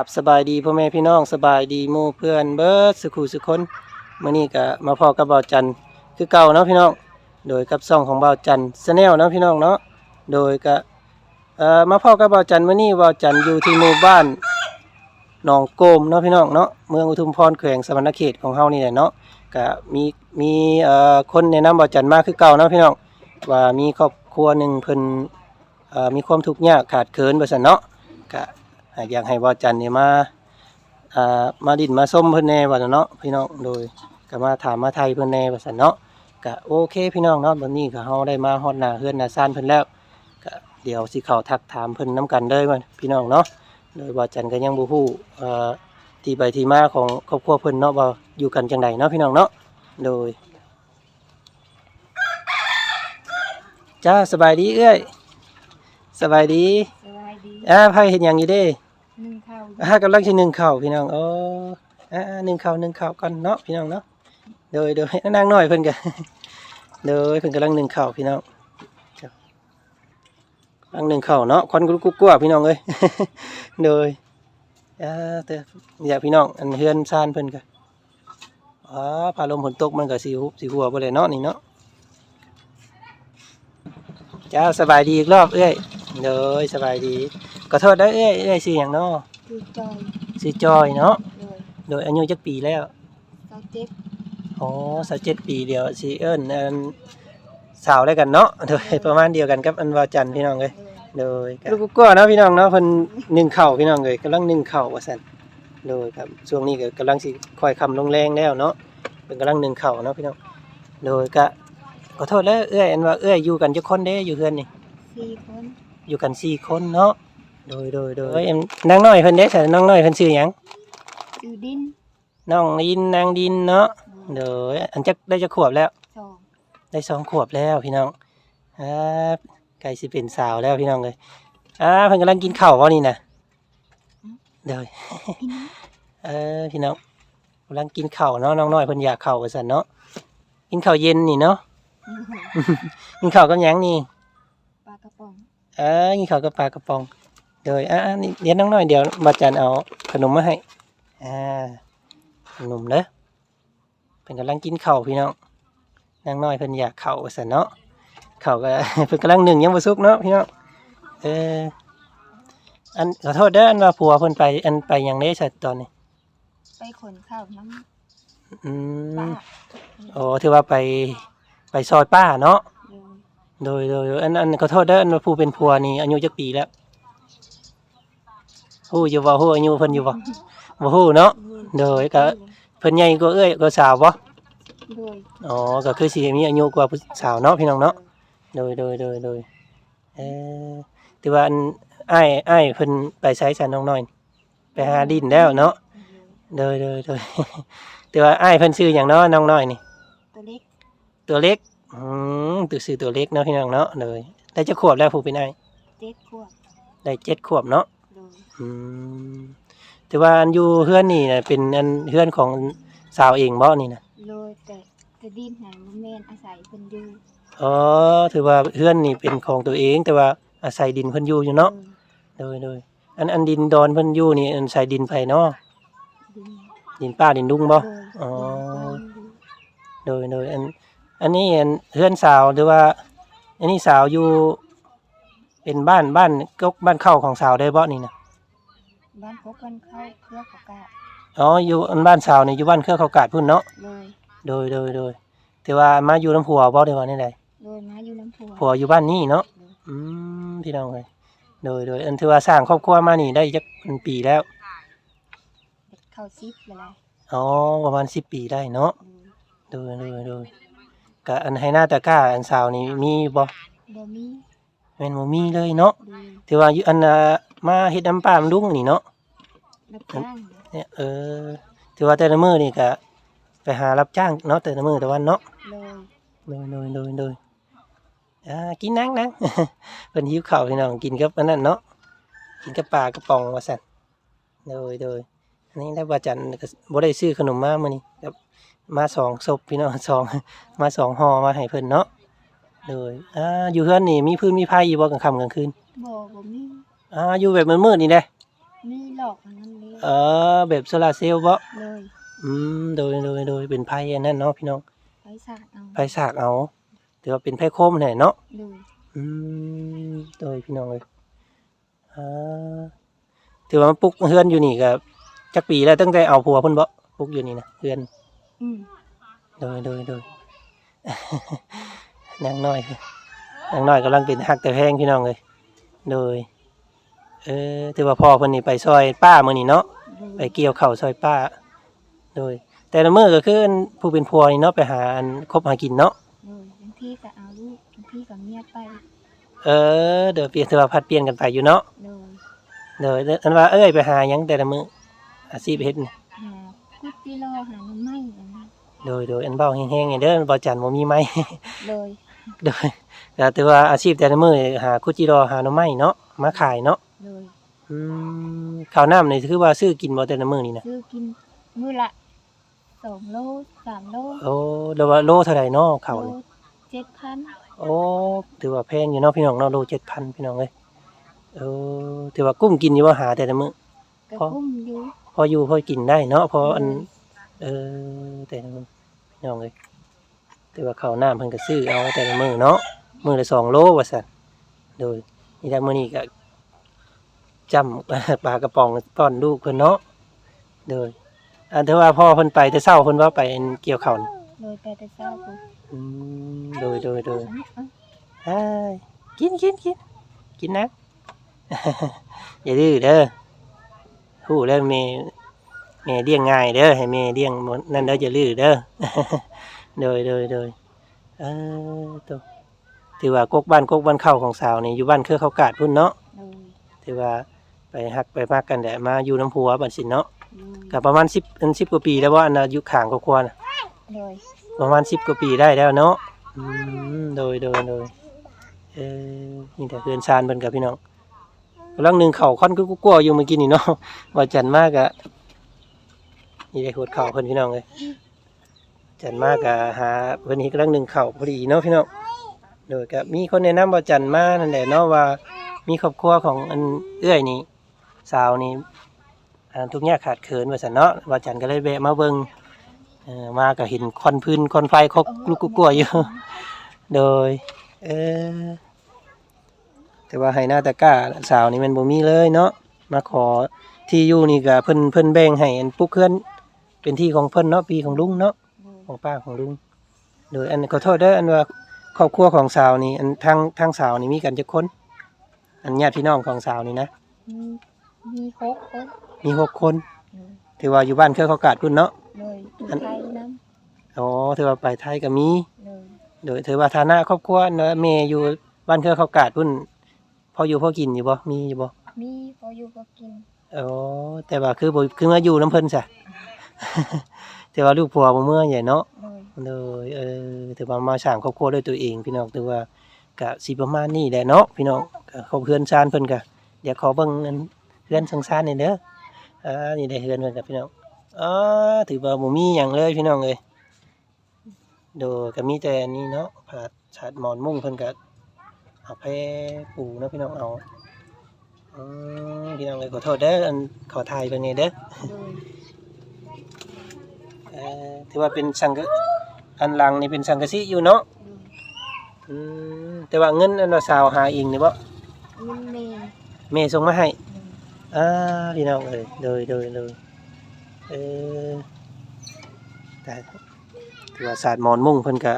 ครับสบายดีพ่อแม่พี่น้องสบายดีหมู่เพื่อนเบิร์ดสุขุสุคนมื้อนี้ก็มาพอกับบ่าจันทร์คือเก่าเนาะพี่น้องโดยกับซ่องของบ่าจันทร์แนลเนาะพี่น้องเนาะโดยก็เอ่อมาพอกับบ่าจันทร์มื้อนี้บ่าจันทร์อยู่ที่หมู่บ้านหนองโกมเนาะพี่น้องเนาะเมืองอุทุมพรแขวงสวรรณเขตของเฮานี่แหละเนาะก็มีมีเอ่อคนแนะนำบ่าจันทร์มาคือเก่าเนาะพี่น้องว่ามีครอบครัวหนึ่งเพิ่นเอ่อมีความทุกข์ยากขาดเคินว่าซั่นเนาะก็ อ่าอยากให้บ่จันนี่มาอ่ามาดินมาส้มเพิ่นแหน่ว่าซั่นเนาะพี่น้องโดยก็มาถามมาไทยเพิ่นแหน่ว่าซั่นเนาะก็โอเคพี่น้องเนาะวันนี้ก็เฮาได้มาฮอดหน้าเฮือนหน้าซ่านเพิ่นแล้วก็เดี๋ยวสิเข้าทักถามเพิ่นนํกันเลยว่าพี่น้องเนาะโดยบ่จันก็ยังบ่ฮู้เอ่อที่ไปที่มาของครอบครัวเพิ่นเนาะว่าอยู่กันจังไดเนาะพี่น้องเนาะโดยจ้าสบายดีเอ้ยสบายดีสบายดีอ่าไผเฮ็ดหยังอยู่เด้ นึ่งข้าวอ่ากำลังสินึ่งข้าวพี่น้องโอ้อ่านึ่งข้าวนึ่งข้าวก่อนเนาะพี่น้องเนาะโดยโดยนางน้อยเพิ่นก็โดยเพิ่นกำลังนึ่งข้าวพี่น้องกำลังนึ่งข้าวเนาะควันกุ๊กกุ๊กกัวพี่น้องเอ้ยโดยอ่าเตออยากพี่น้องอันเฮือนซานเพิ่นก็อ๋อพาลมฝนตกมันก็สิหุบสิหัวบ่เลยเนาะนี่เนาะจ้าสบายดีอีกรอบเอ้ยโดยสบายดี ขอโทษเด้อเอ้ยเอ้ยสิหยังเนาะคือจอยสิจอยเนาะเลยโดยอายุจักปีแล้วเก้าเจ็ดอ๋อสักเจ็ดปีเดียวสิเอิ้นอันสาวแล้วกันเนาะโดยประมาณเดียวกันกับอันวาจันทร์พี่น้องเลยโดยลูกก็เนาะพี่น้องเนาะเพิ่นนึ่งข้าวพี่น้องเลยกำลังนึ่งข้าวว่าซั่นโดยครับช่วงนี้ก็กำลังสิค่อยคำลงแรงแล้วเนาะเพิ่นกำลังนึ่งข้าวเนาะพี่น้องโดยก็ขอโทษแล้วเอ้ยอันว่าเอ้ยอยู่กันจักคนเด้อยู่เฮือนนี่สี่คนอยู่กันสี่คนเนาะ โดยโดยโดยเอ้ยอันนางน้อยเพิ่นเด้แต่น้องน้อยเพิ่นชื่อหยังอยู่ดินน้องดินนางดินเนาะโดยอันจักได้จักขวบแล้ว สองได้สองขวบแล้วพี่น้องครับใกล้สิเป็นสาวแล้วพี่น้องเลยอ่าเพิ่นกำลังกินข้าววะนี่นะเดี๋ยวพี่น้องเออพี่น้องกำลังกินข้าวเนาะน้องน้อยเพิ่นอยากข้าวกันสันเนาะกินข้าวเย็นนี่เนาะกินข้าวกับหยังนี่ปลากระป๋องเออกินข้าวกับปลากระป๋อง เดี๋ยวอ่านี่เดี๋ยวน้องน้อยเดี๋ยวบัดจันเอาขนมมาให้อ่าขนมเด้อเพิ่นกำลังกินข้าวพี่น้องนางน้อยเพิ่นอยากข้าวว่าสันเนาะเขาก็เพิ่นกำลังหนึ่งยังบ่สุกเนาะพี่น้องเอออันขอโทษเด้ออันว่าผัวเพิ่นไปอันไปหยังเด้สัตตอนนี้ไปขนข้าวน้อืำป้ามอ๋อถือว่าไปไปซอยป้าเนาะเลยโดยโดยอันอันขอโทษเด้ออันว่าผู้เป็นผัวนี่อายุจักปีแล้ว ฮู้อยู่บ่ฮู้อายุเพิ่นอยู่บ่บ่ฮู้เนาะโดยก็เพิ่นใหญ่กว่าเอ้ยกว่าสาวบ่โดยอ๋อก็คือสิมีอายุกว่าผู้สาวเนาะพี่น้องเนาะโดยโดยโดยโดยเออถือว่าอันอ้ายอ้ายเพิ่นไปไสสันน้องน้อยไปหาดินแล้วเนาะโดยโดยโดยแต่ว่าอ้ายเพิ่นชื่ออย่างเนาะน้องน้อยนี่ ตัวเล็กตัวเล็กอืมตัวชื่อตัวเล็กเนาะพี่น้องเนาะเลยได้จะขวบแล้วผู้เป็นอ้ายเจ็ดขวบได้เจ็ดขวบเนาะโดย อืมแต่ว่าอันอยู่เฮือนนี่นะเป็นอันเฮือนของสาวเองบ่นี่นะโดยแต่แต่ดินหางบ่แม่นอาศัยเพิ่นอยู่อ๋อถือว่าเฮือนนี่เป็นของตัวเอง แต่ว่าอาศัยดินเพิ่นอยู่อยู่เนาะโดยโดยอันอันดินดอนเพิ่นอยู่นี่อันใส่ดินไผเนาะดินดินป้าดินดุงบ่โดยอ๋อดินโดยโดยอันอันนี้อันเพื่อนสาวหรือว่า อันนี้สาวอยู่ เป็นบ้านบ้านกกบ้านเข้าของสาวได้บ่นี่นะ บ้านพบกันเข้าเครือเขากะอ๋ออยู่อันบ้านสาวนี่อยู่บ้านเครือเขากาดพุ่นเนาะเลยโดยโดยโดยแต่ว่ามาอยู่น้ำผัวบ่ได้ว่านี่ใดโดยมาอยู่น้ำพัวผัวอยู่บ้านนี้เนาะอืมพี่น้องเลยโดยโดยอันถือว่าสร้างครอบครัวมานี่ได้จักเป็นปีแล้วเด็กเข้าซิปไปเลยอ๋อประมาณสิบปีได้เนาะโดยโดยโดยโดยก็อันให้หน้าตะกร้าอันสาวนี่มีบ่บ่มี แม่นบ่มีเลยเนาะโดยถือว่าอยู่อันน่ะมาเฮ็ดน้ำปลามลุงนี่เนาะรับจ้างเนี่ยเออถือว่าแต่ละมื้อนี่ก็ไปหารับจ้างเนาะแต่ละมื้อแต่วันเนาะเลยโดยโดยโดยโดยอ่ากินนังนัง เพิ่นหิวข้าวพี่น้องกินกับอันนั้นเนาะกินกับปลากระป๋องว่าซั่นโดยโดยอันนี้ได้ว่าจันก็บ่ได้ซื้อขนมมามื้อนี้ครับมาสองศพพี่น้องสองมาสองห่อมาให้เพิ่นเนาะ โดยอ่าอยู่เฮือนนี่มีพื้นมีไผอยู่บ่กลางค่ำกลางคืนบ่บ่มีอ่าอยู่แบบมืดๆนี่แหละโมีหลอกอันนั้นเลยเออ แบบโซลาร์เซลล์บ่เลยอืมโดยโดยโดยเป็นไพ่อันนั้นเนาะพี่น้องไฟสาดเอาไพ่สากเอาถือว่าเป็นไพ่โคมแหละเนาะเลยอืมโดยพี่น้องเลยอ่าถือว่ามันปลุกเฮือนอยู่นี่ก็จักปีแล้วตั้งแต่เอาผัวเพิ่นบ่ปลุกอยู่นี่นะเฮือนอืมโดยโดยโดย นางน้อยนางน้อยกำลังเป็นฮักแต่แพงพี่น้องเลยโดยเออถือว่าพ่อเพิ่นนี่ไปซอยป้ามื้อนี้เนาะเลยไปเกี่ยวเข่าวซอยป้า โดย แต่ละมื้อก็คืออันผู้เป็นผัวนี่เนาะไปหาอันคบหากินเนาะเลยบางทีก็เอาลูกบางทีก็เมียไป เออเดี๋ยวเปลี่ยนถือว่าพัดเปลี่ยนกันไปอยู่เนาะเลยโดยอันว่าเอ้ยไปหาหยังแต่ละมื้ออาชีพเฮ็ดนี่หาคุดที่รอหาหน่อไม้อันนั้นโดยโดยอันเบ้าแห้งๆนี่เด้อบ่จันบ่มีไม้เลย โดยแต่ถือว่าอาชีพแต่ละมื้อหาคุจิรอหาหน่อไม้เนาะมาขายเนาะเลยอืมข้าวน้ำนี่คือว่าซื้อกินบ่แต่ละมื้อนี่นะซื้อกินมื้อละสองโลสามโลโอ้เดี๋ยวว่าโลเท่าไหร่เนาะข้าวนี่เจ็ดพันโอ้ถือว่าแพงอยู่เนาะพี่น้องเนาะโล7,000พี่น้องเอ้ยเออถือว่ากุ้มกินอยู่บ่หาแต่ละมื้อ กระพอกุ้มอยู่พออยู่พอกินได้เนาะเพออันเออแต่ละมื้อพี่น้องเอ้ย ถือว่าข้าวน้ำเพิ่นก็ซื้อเอาแต่ละมื้อเนาะมื้อละสองโลว่าซั่นโดยนี่แต่มื้อนี้ก็จำปลากระป๋องป้อนลูกเพิ่นเนาะโดยอันที่ว่าพ่อเพิ่นไปแต่เช้าเพิ่นว่าไปอันเกี่ยวข้าวน่ะเลยไปแต่เช้าปุ๊บอืมโดยโดยโดยเอาเอ้ยกินกินกินกินนะอย่าดื้อเด้อฮู้แล้วแม่แม่เลี้ยงง่ายเด้อให้แม่เลี้ยงหมดนั่นเด้ออย่าดื้อเด้อ โดยโดยโดยเออตัวถือว่ากกบ้านกกบ้านเข้าของสาวนี่อยู่บ้านเครือเขากาดพุ่นเนาะเลยถือว่าไปฮักไปมากกันแต่มาอยู่น้ำผัวบัดสินเนาะเลยกับประมาณสิบอันสิบกว่าปีแล้วว่าอันอายุข่างก็ควรเลยประมาณสิบกว่าปีได้แล้วเนาะอืมโดยโดยโดยเออนี่แต่เพื่อนชานเพิ่นกับพี่น้องกำลังหนึ่งเข่าค่อนก็กลัวๆอยู่เมื่อกี้นี่เนาะว่าจันมากอะนี่ได้หดเข่าเพิ่นพี่น้องเลย จันมากะหาเพิ่นนี้กำลังหนึ่งเข่าพอดีเนาะพี่น้องโดยกับมีคนแนะนำว่าจันมานั่นแหละเนาะว่ามีครอบครัวของอันเอื้อยนี่สาวนี่อันทุกอย่างขาดเขินว่าสันเนาะว่าจันก็เลยแวะมาเบิ่งเออมาก็เห็นควันพื้นควันไฟเขาลุกกลัวอยู่ โดยเออแต่ว่าให้หน้าตะกร้าสาวนี่มันบ่มีเลยเนาะมาขอที่อยู่นี่ก็เพิ่นเพิ่นแบ่งให้อันปุ๊กเพื่อนเป็นที่ของเพิ่นเนาะปีของลุงเนาะ ของป้าของลุง โดยอันขอโทษเด้ออันว่าครอบครัวของสาวนี่อันทางทางสาวนี่มีกันจักคน อันญาติพี่น้องของสาวนี่นะ มีมีหกคนมีหกคนเลยถือว่าอยู่บ้านเครือเขากาดพุ่นเนาะ เลยอยู่อันไทยน้อ๋อถือว่าไปไทยก็มีำเลยโดยถือว่าฐานะครอบครัวเนอะเมย์อยู่บ้านเครือเขากาดพุ่นพออยู่พอกินอยู่บ่ มีอยู่บ่ มีพออยู่พอกินอ๋อแต่ว่าคือบ่คือมาอยู่น้ำเพิ่นซะ แต่ว่าลูกผัวบ่เมื่อใหญ่เนาะเลยโดยเออถือว่ามาสร้างครอบครัวด้วยตัวเองพี่น้องถือว่าก็สิประมาณนี้แหละเนาะพี่น้องก็ขอเพื่อนชานเพิ่นก็เดี๋ยวขอเบิ่งอันเพื่อนสังสารนี่เด้ออ่านี่ได้เฮือนเพิ่นกับพี่น้องอ๋อถือว่าบ่มีหยังเลยพี่น้องเอ้ยโดยก็มีแต่อันนี้เนาะผาดชาดหมอนมุ้งเพิ่นก็เอาแพปูเนาะพี่น้องเอาอืมพี่น้องเลยขอโทษเด้ออันขอถ่ายเป็นไงเด้อเลยเอ่อถือว่าเป็นสังกะอันหลังนี่เป็นสังกะสีอยู่เนาะเลยอืมแต่ว่าเงินอันว่าสาวหาเองนี่บ่เงินเมย์แม่ส่งมาให้เลยอ่าพี่น้องเอ้ยโดยโดยโดยเออแต่ถือว่าศาสตร์หมอนมุ้งเพิ่นก็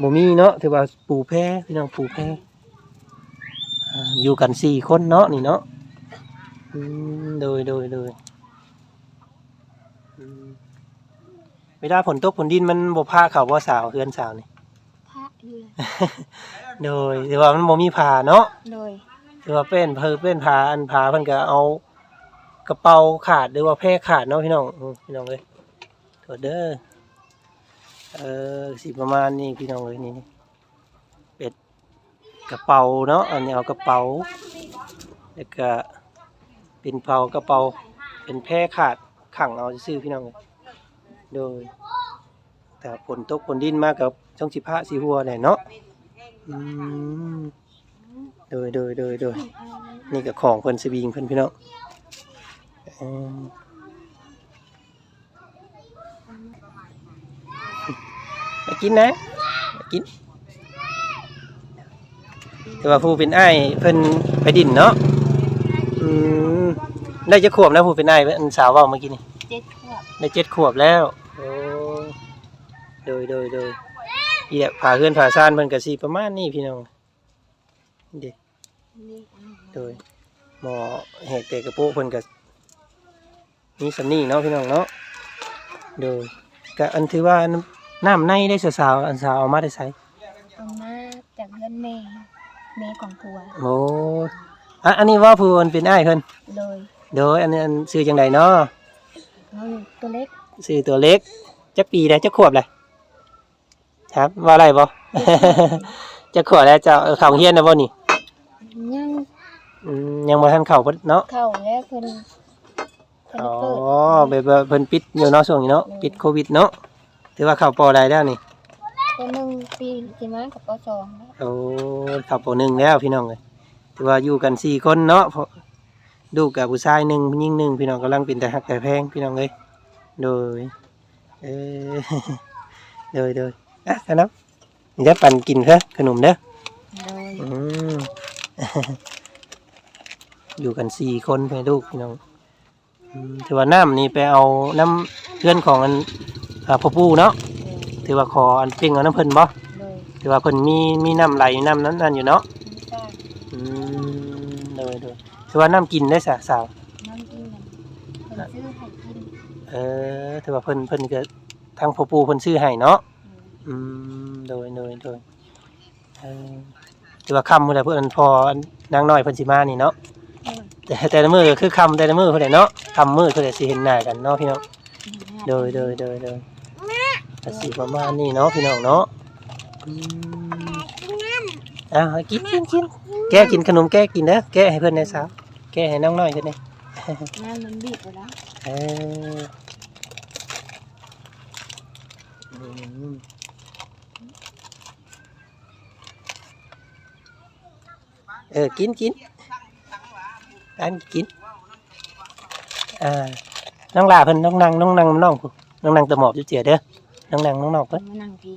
บ่มีเนาะถือว่าปูแพรพี่น้องปูแพรอ่าอยู่กันสี่คนเนาะนี่เนาะอืมโดยโดยโดยอืม เวลาฝนตกฝนดินมันบ่พาเขาบ่สาวเฮือนสาวนี่ พระอยู่เลยโดยถือว่ามันบ่มีผ้าเนาะเลยถือว่าเป็นเพอเป็นผ้าอันผ้าเพิ่นก็เอา กระเป๋าขาดหรือว่าแพรขาดเนาะพี่น้องอืมพี่น้องเอ้ยโทษเด้อเออสิประมาณนี้พี่น้องเอ้ยนี่เป็ดกระเป๋าเนาะอันนี้เอากระเป๋าแล้วก็เป็นเผากระเป๋าเป็นแพรขาดขังเอาซื่อๆพี่น้องเอ้ย โดยแต่ฝนตกฝนดินมากกับช่องสิพระสีหัวเนี่ยเนาะอืมโดยโดยโดยโดยนี่ก็ของเพิ่นสวิงเพิ่นพี่น้องอืมไปกินนะกิน แต่ว่าผู้เป็นไอ้เพิ่นไปดินเนาะอืมได้จะขวบนะผู้เป็นไอ้ายอันสาวว่าเมื่อกี้นี่เจ็ดข ได้เจ็ดขวบแล้ว โอ้โดยโดยโดยเหยียบผ่าเพื่อนผ่าซ่านเพิ่นก็สิประมาณนี้พี่น้องเด็กนี่อันนี้โดยหมอเหตุเตะกระโปงเพิ่นก็มีสำนีเนาะพี่น้องเนาะโดยก็อันถือว่าน้ำน้ำในได้สาวๆอันสาวเอามาได้ใช้เอามาจากเพื่อนเมย์เมย์ของผัวโอ้อะอันนี้ว่าผู้มันเป็นอ้ายเพิ่นโดยโดยอันนี้อันซื้อจังไดเนาะ เขาตัวเล็กซื้อตัวเล็กจักปีได้จักขวบเลยครับว่าอะไรบ่ จักขวบแล้วจะเอาเข้าโรงเรียนนะบ่นี่ยังอืมยังบ่ทันเข้าเพิ่นเนาะเข้าแล้วเพิ่นเพิ่นอ๋อเปิดแบบว่าเพิ่นปิดอยู่เนาะช่วงนี้เนาะปิดโควิดเนาะถือว่าเข้าปอได้แล้วนี่ตัวหนึ่งปีสิมากับปสองแล้วโอ้เข้าปหนึ่งแล้วพี่น้องเอ้ยถือว่าอยู่กันสี่คนเนาะเพราะ ลูกกับผู้ชายหนึ่งผู้หญิงหนึ่งพี่น้องกำลังเป็นแต่ฮักแต่แพงพี่น้องเอ้ยโดยเออโดยโดยอะครับนี่จะปั่นกินเถอะขนมเด้อโดยอืมอยู่กันสี่คนเพื่อนลูกพี่น้องอืมถือว่าน้ำนี่ไปเอาน้ำเพื่อนของอันอ่าพ่อปู่เนาะถือว่าขออันเป่งเอาน้ำเพิ่นบ่โดยถือว่าเพิ่นมีมีน้ำไหลน้ำนั้นนั่นอยู่เนาะ น้ำตาล อืมโดยโดย ถือว่าน้ำกินได้สะสาว น้ำกินนั่นเพิ่นซื้อให้กินเออถือว่าเพิ่นเพิ่นก็ทางพ่อปู่เพิ่นซื้อให้เนาะโดยอืมโดยโดยโดยเออถือว่าคำเพิ่นน่ะเพิ่นพอนางน้อยเพิ่นสิมานี่เนาะโดยแต่แต่ละมือก็คือคำแต่ละมือเพื่อนแหละเนาะคำมือเพื่อนแหละสิเห็นหน้ากันเนาะพี่น้อง โดยโดยโดยโดยก็สิประมาณนี้เนาะพี่น้องเนาะอืมอะเอากินกินกิน แกะกินขนมแกะกินเด้อแกะให้เพื่อนในสาวแกะให้น้องน้อยเพื่อนนี่น้ำมันบีบไปแล้วเอออืมเออกินกินอันกินอ่าน้องลาเพิ่นน้องนางน้องนางน้องผู้น้องนางตะหมอบจุเจียเด้อน้องนางน้องนอกเพิ่นมานั่งพี่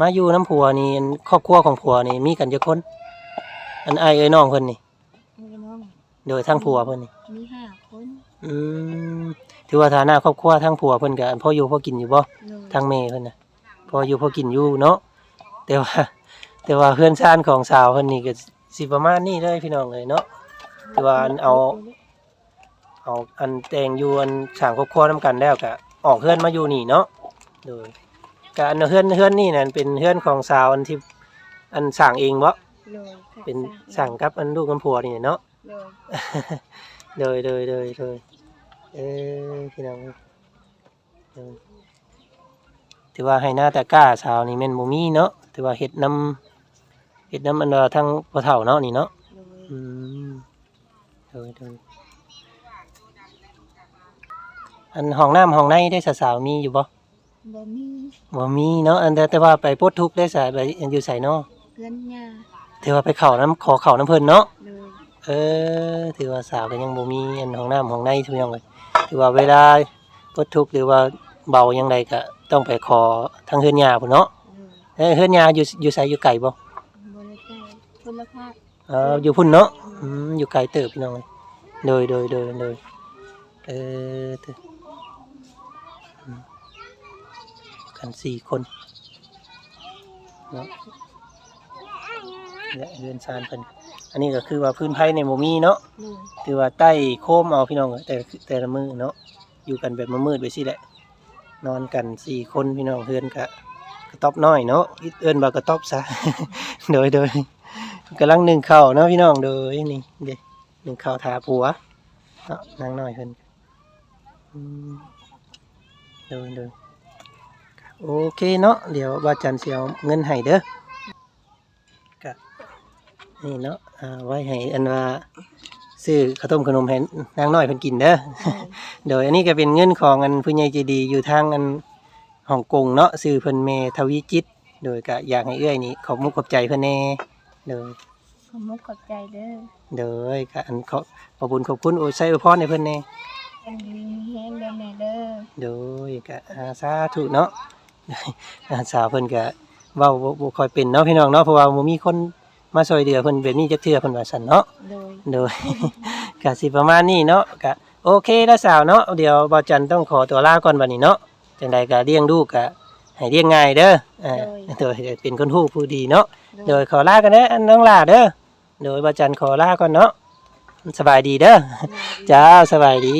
มาอยู่น้ำผัวนี่อันครอบครัวของผัวนี่มีกันจักคน อันอ้ายเอ้ยน้องเพิ่นนี่ มีน้องโดยทั้งผัวเพิ่นนี่ มีห้าคนอืมถือว่าฐานะครอบครัวทั้งผัวเพิ่นก็อันพ่ออยู่พ่อกินอยู่บ่โดยทางแม่เพิ่นน่ะพออยู่พอกินอยู่เนาะแต่ว่า แต่ว่าเพื่อนชานของสาวเพิ่นนี่ก็สิประมาณนี้เลยพี่น้องเลยเนาะ แต่ว่าอันเอา เอาอันแต่งอยู่อันสร้างครอบครัวนํกันแล้วก็ออกเฮือนมาอยู่นี่เนาะโดย ก็อันเฮือนเฮือนนี่นั่นเป็นเฮือนของสาวอันที่อันสร้างเองบ่โดยเป็นสร้างกับอันลูกกับผัวนี่เนาะ โดยเลยเลยเลยเลยเออพี่น้องเออถือว่าให้หน้าตะกร้าสาวนี่แม่นบ่มีเนาะถือว่าเฮ็ดน้ำเฮ็ดน้ำอันว่าทั้งพ่อเฒ่าเนาะนี่เนาะโดยอืมเลยเลยอันห้องน้ำห้องในได้สาวๆมีอยู่บ่ บ่มีบ่มีเนาะอันแต่แต่ว่าไปปลดทุกข์ได้สายไปอยู่ไสเนาะเพื่อนยาถือว่าไปเข้าน้ำขอเข้าน้ำเพิ่นเนาะโดยเออถือว่าสาวก็ยังบ่มีอันห้องน้ำห้องในทุกอย่างเลยถือว่าเวลาปลดทุกข์หรือว่าเบายังไงก็ต้องไปขอทางเฮือนยาพุ่นเนาะโดยเอ้ยเฮือนยาอยู่อยู่ไสอยู่ไกลบ่บริการคุณภาพเอออยู่พุ่นเนาะอืมอยู่ไกลเติบพี่น้องเลยโดยโดยโดยโดยเออเด้ออืม กันสี่คนเนาะและเรือนซานเพิ่นอันนี้ก็คือว่าพื้นไผ่ในหมู่มีเนาะโดยคือว่าใต้โคมเอาพี่น้องเอ้ยแต่แต่ละมือเนาะอยู่กันแบบมืดๆไปสิแหละ นอนกันสี่คนพี่น้องเพื่อนกะกระต๊อบน้อยเนาะอิเอิ้นว่ากระต๊อบซะโดยโดยกำลังหนึ่งข้าวเนาะพี่น้องโดยนี่เด็หนึ่งข้าวทาผัวเนาะนางน้อยเพิ่นอืมโดยโดย โอเคเนาะเดี๋ยวบาจันเสียวเงินให้เด้อกะนี่เนาะอ่าไว้ให้อันว่าซื้อข้าวต้มขนมให้นางน้อยเพิ่นกินเด้อโดยโดยอันนี้ก็เป็นเงินของอันผู้ใหญ่ใจดีอยู่ทางอันฮ่องกงเนาะซื้อเพิ่นเมทวีจิต โดยก็อยากให้เอื้อยนี่ขอบมุกขอบใจเพิ่นแน่โดยขอมุกขอบใจเด้อโดยก็อันขอขอบคุญขอบคุณโอ้ยใส่อวยพรให้เพิ่นแน่ เป็นดีมีแห้งเด้อแม่เด้อ โดยก็อาสาธุเนาะ อาสาวเพิ่นก็เว้าบ่บ่ค่อยเป็นเนาะพี่น้องเนาะเพราะว่าบ่มีคนมาช่วยเหลือเพิ่นแบบนี้จักเทื่อเพิ่นว่าซั่นเนาะ โดย โดยก็สิประมาณนี้เนาะก็โอเคแล้วสาวเนาะเดี๋ยวบ่าวจันต้องขอตัวลาก่อนบัดนี้เนาะจังใดก็เลี้ยงลูกก็ให้เลี้ยงง่ายเด้ออ่าโดยเป็นคนฮู้ผู้ดีเนาะโดยขอลากันเด้ออันน้องลาเด้อโดยบ่าวจันขอลาก่อนเนาะสบายดีเด้อจ้าสบายดี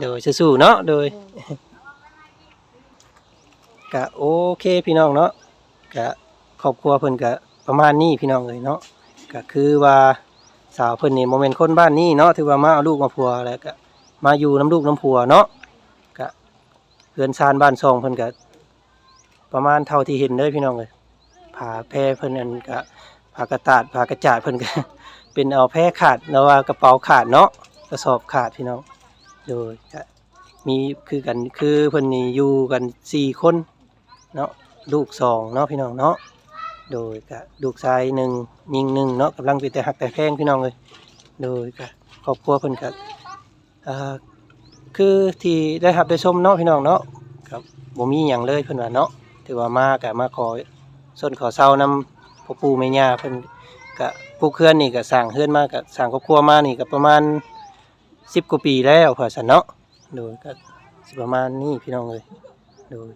โดยสู้ๆเนาะโดย ก็โอเคพี่น้องเนาะก็ครอบครัวเพิ่นก็ประมาณนี้พี่น้องเลยเนาะก็คือว่าสาวเพิ่นนี่โมเมนต์คนบ้านนี้เนาะถือว่ามาเอาลูกมาพัวแล้วก็มาอยู่น้ำลูกน้ำพัวเนาะก็เพื่อนชานบ้านซองเพิ่นก็ประมาณเท่าที่เห็นเลยพี่น้องเลยผ่าแพรเพิ่นอันก็ผ่ากระตาดผ่ากระจาดเพิ่นก็เป็นเอาแพรขาดแล้วว่ากระเป๋าขาดเนาะกระสอบขาดพี่น้องโดยก็มีคือกันคือเพิ่นนี่อยู่กันสี่คน เนาะลูกสองเนาะพี่น้องเนาะโดยกะลูกชายหนึ่งยิงหนึ่งเนาะกำลังเป็นแต่หักแต่แพงพี่น้องเลยโดยกะครอบครัวเพิ่นกะอ่าคือที่ได้รับได้ชมเนาะพี่น้องเนาะครับบ่มีหยังเลยเพิ่นว่าเนาะถือว่ามากะมาขอส้นขอเซานำพ่อปู่แม่ย่าเพิ่นกะปลูกเฮือนนี่ก็สร้างเฮือนมากะสร้างครอบครัวมานี่ก็ประมาณ10กว่าปีแล้วเพิ่นซั่นเนาะโดยก็สิประมาณนี้พี่น้องเลยโดย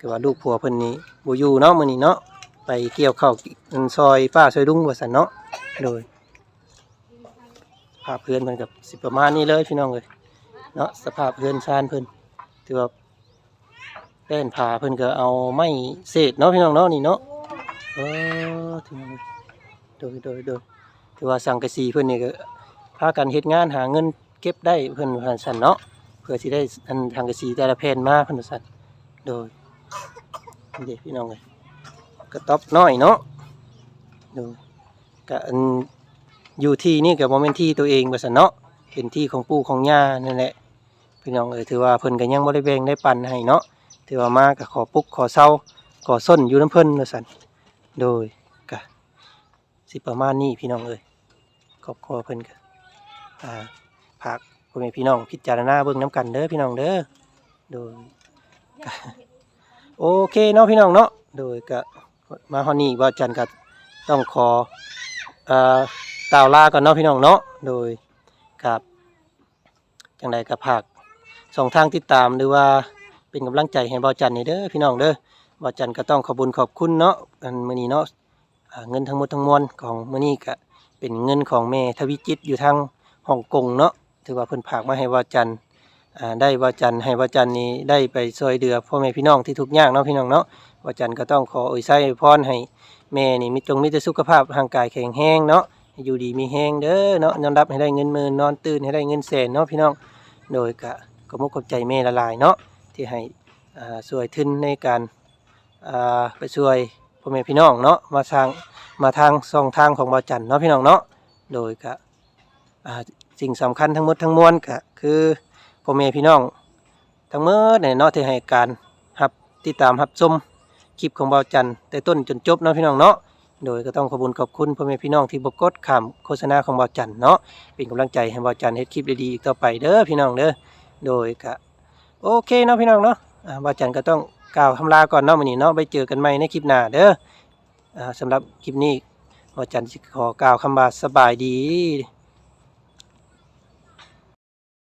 ก็ว่าลูกผัวเพิ่นนี่บ่อยู่เนาะมื้อนี้เนาะไปเกี่ยวข้าวกินซอยป้าซอยลุงว่าซั่นเนาะโดยภาพเพื่อนเพิ่นกับสิประมาณนี้เลยพี่น้องเอ้ยเนาะสภาพเพื่อนชานเพิ่นถือว่าแป้นผาเพิ่นก็เอาไม้เศษเนาะพี่น้องเนาะนี่เนาะเออถึงโดยโดยโดยถือว่าสังกะสีเพิ่นนี่ก็พากันเฮ็ดงานหาเงินเก็บได้เพิ่นว่าซั่นเนาะเพื่อสิได้อันสังกะสีแต่ละแผ่นมาเพิ่นว่าซั่นโดย นี่เด็กพี่น้องเลยกระต๊อบน้อยเนาะดูกะอันอยู่ที่นี่กับโมเมนที่ตัวเองว่าสันเนาะเป็นที่ของปู่ของย่านั่นแหละพี่น้องเอยถือว่าเพิ่นก็ยังบ่ได้แบ่งได้ปันให้เนาะถือว่ามาก็ขอปลุกขอเศร้าขอส้นอยู่น้ำเพิ่นว่าสันโดยกะสิประมาณนี้พี่น้องเอยครอบครัวเพิ่นก็อ่าฝากพ่อแม่พี่น้องพิจารณาเบิ่งน้ำกันเด้อพี่น้องเด้อโดย โอเคเนาะพี่น้องเนาะโดยก็มาฮอดนี่ว่าจันก็ต้องขอเอ่อกล่าวลาก่อนเนาะพี่น้องเนาะโดยกับจังใดกับผักสองทางติดตามหรือว่าเป็นกำลังใจให้บ่าวจันนี่เด้อพี่น้องเด้อบ่าวจันก็ต้องขอบุญขอบคุณเนาะอันมื้อนี้เนาะเงินทั้งหมดทั้งมวลของมื้อนี้ก็เป็นเงินของแม่ทวิจิตอยู่ทางฮ่องกงเนาะถือว่าเพิ่นฝากมาให้บ่าวจันอ่า ได้วาจันทร์ให้วาจันทร์นี้ได้ไปช่วยเดือพ่อแม่พี่น้องที่ทุกข์ยากเนาะพี่น้องเนาะวาจันทร์ก็ต้องขออวยไส้พรให้แม่นี่มีจงมีแต่สุขภาพร่างกายแข็งแรงเนาะอยู่ดีมีแฮงเด้อเนาะนอนรับให้ได้เงินหมื่นนอนตื่นให้ได้เงินแสนเนาะพี่น้องโดยกะก็มุกขอบใจแม่ละลายเนาะที่ให้อ่าช่วยทุนในการไปช่วยพ่อแม่พี่น้องเนาะมาทางมาทางสองทางของบาจันทร์เนาะพี่น้องเนาะโดยกะสิ่งสำคัญทั้งหมดทั้งมวลก็คือ พ่อแม่พี่น้อง ทั้งหมดเนี่ยเนาะที่ให้การรับติดตามรับชมคลิปของเบาจันแต่ต้นจนจบเนาะพี่น้องเนาะโดยก็ต้องขอบคุญขอบคุณพ่อแม่พี่น้องที่บกดคำโฆษณาของเบาจันต์เนาะเป็นกำลังใจให้เบาจันทร์เฮ็ดคลิปดีๆอีกต่อไปเด้อพี่น้องเด้อโดยก็โอเคเนาะพี่น้องเนาะเบาจันต์ก็ต้องกล่าวคำลาก่อนเนาะมื้อนี้เนาะไปเจอกันใหม่ในคลิปหน้าเด้ออ่าสำหรับคลิปนี้เบาจันทร์สิขอกล่าวคำว่าสบายดี